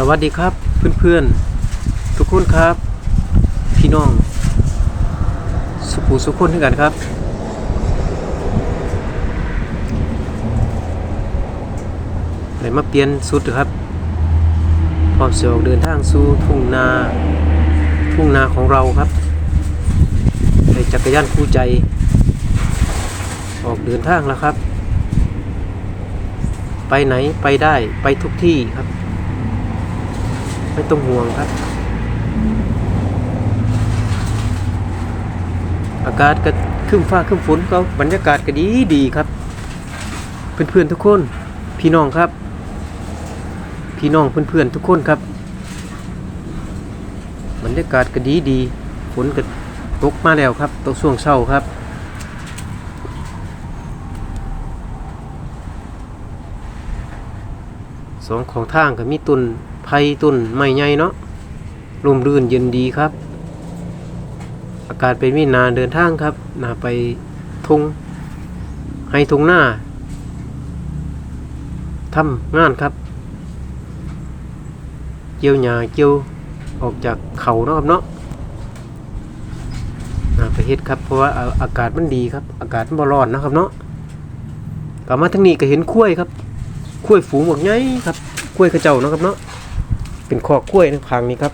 สวัสดีครับเพื่อนๆ ทุกคนครับ พี่น้อง สุขูสุขคนด้วยกันครับเลยมาเปลี่ยนสุดครับพร้อมเสียออกเดินทางสู่ทุ่งนาทุ่งนาของเราครับในจักรยานคู่ใจ ออกเดินทางแล้วครับ ไปไหนไปได้ไปทุกที่ครับ ไม่ต้องห่วงครับ อากาศก็ครึ้มฟ้าครึ้มฝนก็บรรยากาศก็ดีดีครับ เพื่อนๆทุกคน พี่น้องครับ พี่น้องเพื่อนๆทุกคนครับบรรยากาศก็ดีดีฝนก็ตกมาแล้วครับตกช่วงเช้าครับสองของทางก็มีต้น ไผ่ต้นไม้ใหญ่เนาะลมรื่นเย็นดีครับ อากาศเป็นวินาเดินทางครับนาไปทงให้ทงหน้าทำงานครับ เกี่ยวหญ้าเกี่ยวออกจากเขาเนาะครับเนาะนาไปเฮ็ดครับ เพราะว่าอากาศมันดีครับ อากาศมันบ่ร้อนนะครับเนาะกลับมาทางนี้ก็เห็นคุ้วยครับกล้วยฝูงหมดไงครับกล้วยกระเจ้าเนาะครับเนาะ เป็นคอกกล้วยในทางนี้ครับ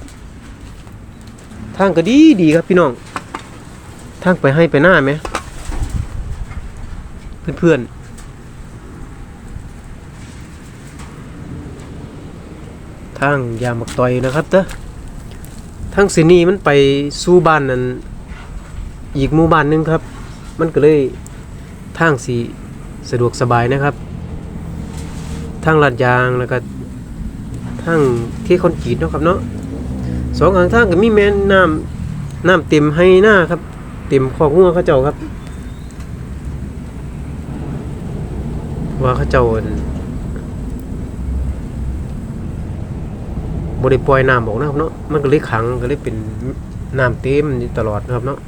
ทางก็ดีดีครับพี่น้อง ทางไปให้ไปหน้าไหม เพื่อนๆทางยามักต่อยนะครับเด้อทางเสนีมันไปสู่บ้านนั้นอีกหมู่บ้านนึงครับ มันก็เลยทางสีสะดวกสบายนะครับ ทางลาดยางแล้วก็ ทางที่คอนกรีตเนาะครับเนาะสองข้างทางก็มีแม่น้ำน้ำเต็มให้หน้าครับ เต็มคอกงัวเขาเจ้าครับ ว่าเขาเจ้าอันบริปล่อยน้ำบอกนะครับเนาะมันก็เลยขังก็เลยเป็นน้ำเต็มอยู่ตลอดนะครับเนาะ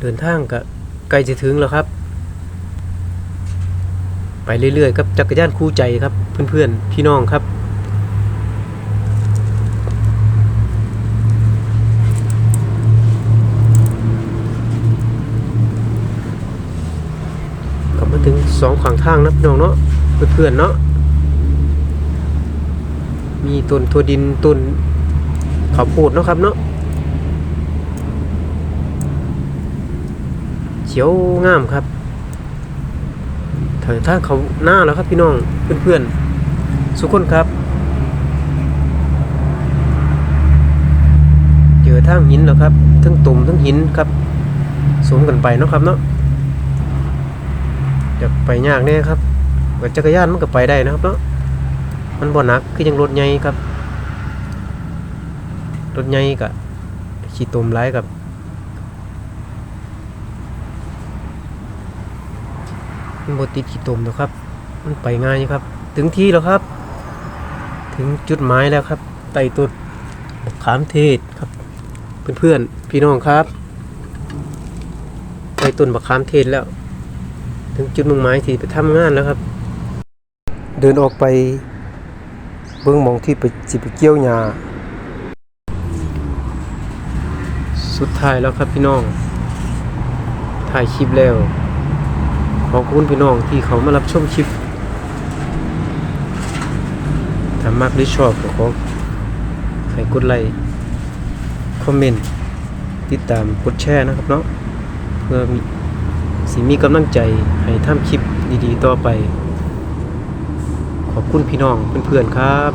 เดินทางก็ใกล้จะถึงแล้วครับ ไปเรื่อยๆครับจักรยานคู่ใจครับเพื่อนๆพี่น้องครับก็มาถึงสองฝั่งทางนะพี่น้องเนาะเพื่อนๆเนาะมีต้นถั่วดินต้นข้าวโพดเนาะครับเนาะเขียวงามครับ ถึงทางเขาหน้าแล้วครับพี่น้องเพื่อนๆสุกคนครับ เจอทางหินแล้วครับ ทั้งตุ่มทั้งหินครับสวมกันไปเนาะครับเนาะจะไปยากแน่ครับกับจักรยานมันก็ไปได้นะครับเนาะมันบ่หนักคือยังรถใหญ่ครับรถใหญ่กับขี่ตุ่มไร้กับ มันบติดขี้ตมแล้วครับ มันไปง่ายครับ ถึงที่แล้วครับ ถึงจุดหมายแล้วครับไต่ต้นขามเทศครับ เพื่อนๆพี่น้องครับไต่ต้นมะขามเทศแล้ว ถึงจุดมุ่งหมายที่ไปทำงานแล้วครับ เดินออกไป เบื้องมองที่ไปจิไปเกี่ยวหญ้าสุดท้ายแล้วครับพี่น้อง ถ่ายคลิปแล้ว ขอบคุณพี่น้องที่เขามารับชมคลิปถ้ามากหรือชอบก็ขอให้กดไลค์คอมเมนต์ติดตามกดแชร์นะครับเนาะเพื่อมีสิมีกำลังใจให้ทำคลิปดีๆ ต่อไป ขอบคุณพี่น้องเพื่อนๆครับ